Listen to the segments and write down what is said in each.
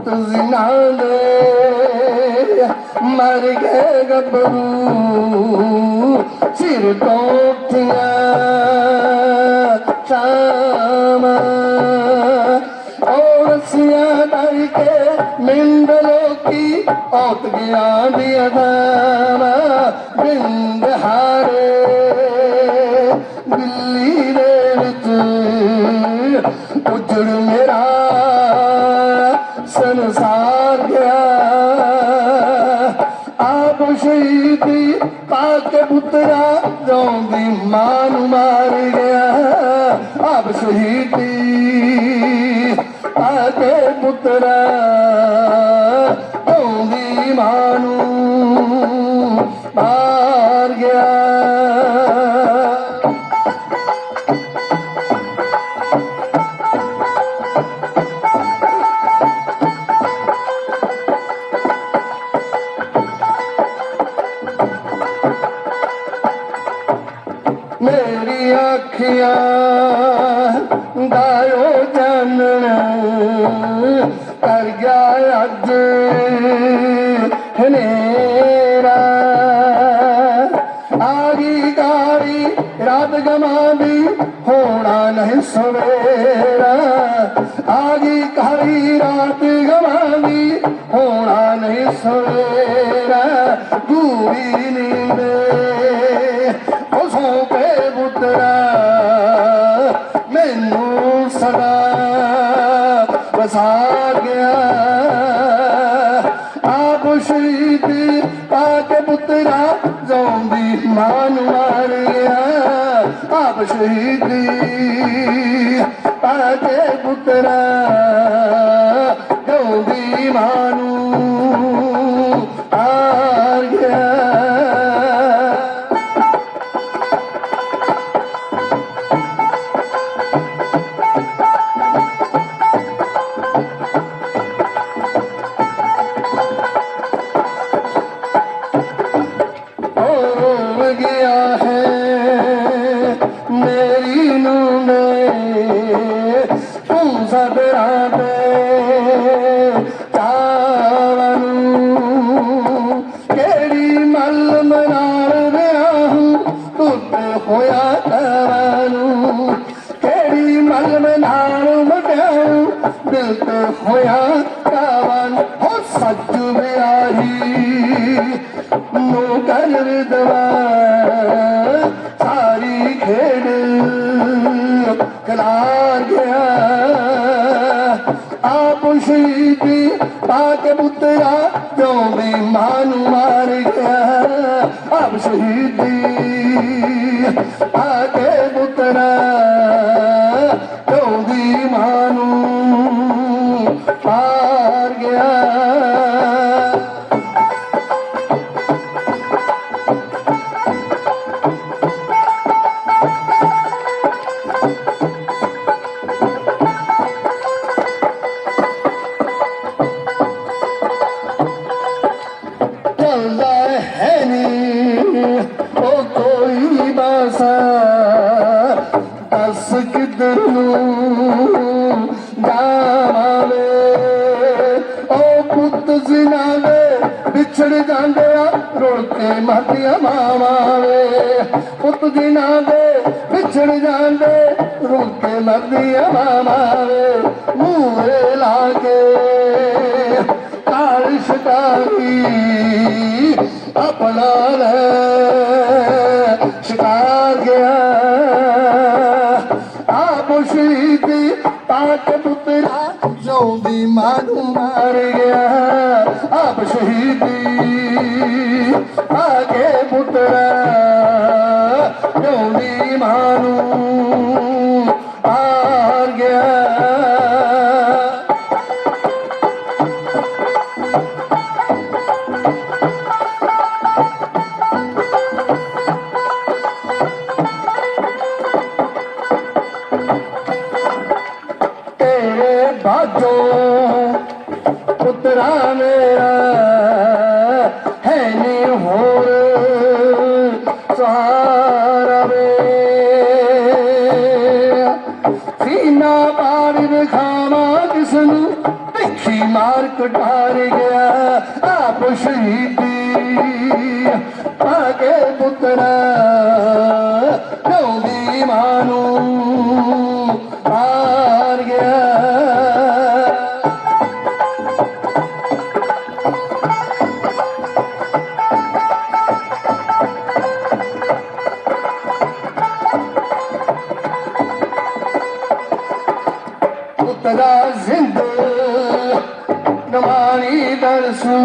ਤੁਸੀਂ ਨਾਲ ਦੇ ਮਰ ਗਏ ਗੱਭਰੂ ਸਿਰ ਤੋਂ ਉੱਠਿਆ ਸ਼ਾਮਾ ਔਰ ਸਿਆ ਡਰ ਕੇ ਮਿੰਦ ਲੋਕੀ ਔਤ ਗਿਆ ਦੀ ਅਦਾਨਾ ਬਿੰਦ ਹਾਰੇ ਦਿੱਲੀ ਦੇ ਵਿੱਚ ਉਜੜ ਮੇਰਾ ਸੰਸਾਰ ਗਿਆ ਆਪ ਸ਼ਹੀਦੀ ਪਾਕ ਪੁੱਤਰਾ ਰੋਂਦੀ ਮਾਂ ਨੂੰ ਮਾਰ ਗਿਆ। ਆਪ ਸ਼ਹੀਦੀ ਪਾਕੇ ਪੁੱਤਰਾ ਮੇਰੀ ਅੱਖੀਆਂ ਦਾਇਓ ਜਾਣਨ ਕਰ ਗਿਆ ਅੱਜ ਹਨੇਰਾ। ਆਗੀ ਗਾੜੀ ਰਾਤ ਗਮਾਂਦੀ ਹੋਣਾ ਨਹੀਂ ਸਵੇਰਾ। ਆਗੀ ਕਾਲੀ ਰਾਤ ਗਮਾਂਦੀ ਹੋਣਾ ਨਹੀਂ ਸਵੇਰਾ। ਗੂੜੀ ਨੀਂਦੇ ਗਿਆ। ਆਪ ਸ਼ਹੀਦੀ ਪਾਕੇ ਪੁੱਤਰਾ ਜ਼ੋਂਦੀ ਮਾਂ ਨੂੰ ਮਾਰ ਗਿਆ ਆਪ ਸ਼ਹੀਦੀ ਪਾਕੇ ਪੁੱਤਰਾ ਜ਼ੋਂਦੀ ਮਾਂ ਨੂੰ ਮੇਰੀ ਨੂੰ ਨੇ ਤੂੰ ਸਦਰਾਂ ਦੇ ਚਾਵਨ ਕਿਹੜੀ ਮਲ ਮਨਾਲ ਵਿਆਹੂ ਟੁੱਟ ਹੋਇਆ ਤਵਨੂੰ ਕਿਹੜੀ ਮਲ ਮਨਾਲ ਮਟਾਉ ਦਿਲ ਤੇ ਹੋਇਆ ਤਵਨ ਹੋ ਸੱਜ ਵਿਆਹੀ, ਨੂੰ ਕਰ ਦਵਾ ਸਾਰੀ ਖੇਡ ਗਿਆ। ਆਪ ਸ਼ਹੀਦੀ ਪਾਕ ਪੁੱਤਰਾ ਕਿਉਂ ਵੀ ਮਾਂ ਮਾਰ ਗਿਆ। ਆਪ ਸ਼ਹੀਦੀ ਪਾਕੇ ਵਿਛੜ ਜਾਂਦੇ ਆ ਰੁੜ ਕੇ ਮਰਦੀਆਂ ਮਾਵਾਂ ਵੇ ਪੁੱਤ ਜ਼ਿਨਾ ਦੇ ਵਿਛੜ ਜਾਂਦੇ ਰੁੜ ਕੇ ਮਰਦੀਆਂ ਮਾਵਾਂ ਵੇ ਮੂਹਰੇ ਲਾ ਕੇ ਕਾਲ ਸ਼ਿਕਾਰੀ ਆਪਣਾ ਲੈ ਸ਼ਿਕਾਰ ਗਿਆ ਪੁੱਤਰਾ ਜੋਂਦੀ ਮਾਂ ਨੂੰ ਮਾਰ ਗਿਆ। ਆਪ ਸ਼ਹੀਦੀ ਆਗੇ ਪੁੱਤਰਾ। ਮੇਰਾ ਹੈ ਨੀ ਹੋਰ ਸਹਾਰਾ ਵੇ ਸੀਨਾ ਪਾਰ ਵਿਖਾਵਾਂ ਕਿਸ ਨੂੰ ਦੇਖੀ ਮਾਰ ਕਟਾਰ ਗਿਆ ਆਪ ਸ਼ਹੀਦੀ। ਪੁੱਤਰਾ ਜਿਉਂਦੀ ਮਾਂ ਨੂੰ ਪੁੱਤਰਾ ਜ਼ਿੰਦ ਨਮਾਣੀ ਦਰਸੂ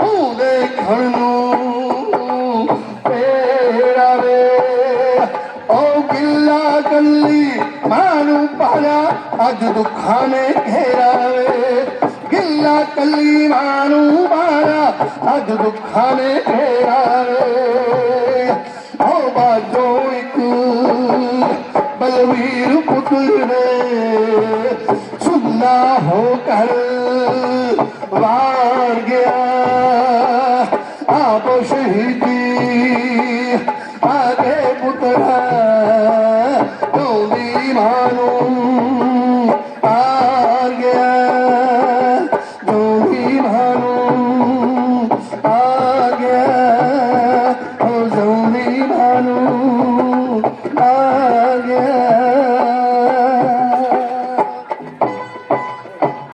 ਉਹ ਦੇਖਣ ਨੂੰ ਤੇਰਾ ਵੇ। ਉਹ ਗਿੱਲਾ ਕੱਲੀ, ਮਾਨੂੰ ਪਾਇਆ ਅੱਜ ਦੁੱਖਾਂ ਨੇ ਘੇਰਾ ਵੇ। ਗਿੱਲਾ ਕੱਲੀ, ਮਾਨੂੰ ਪਾਇਆ ਅੱਜ ਦੁੱਖਾਂ ਨੇ ਘੇਰਾ ਵੇ। কবির পুতুল রে सुनना हो कर वार गया आप शहीदी आगे पुतरा तुम्हें तो मानो हार गया तुम्हें तो मानो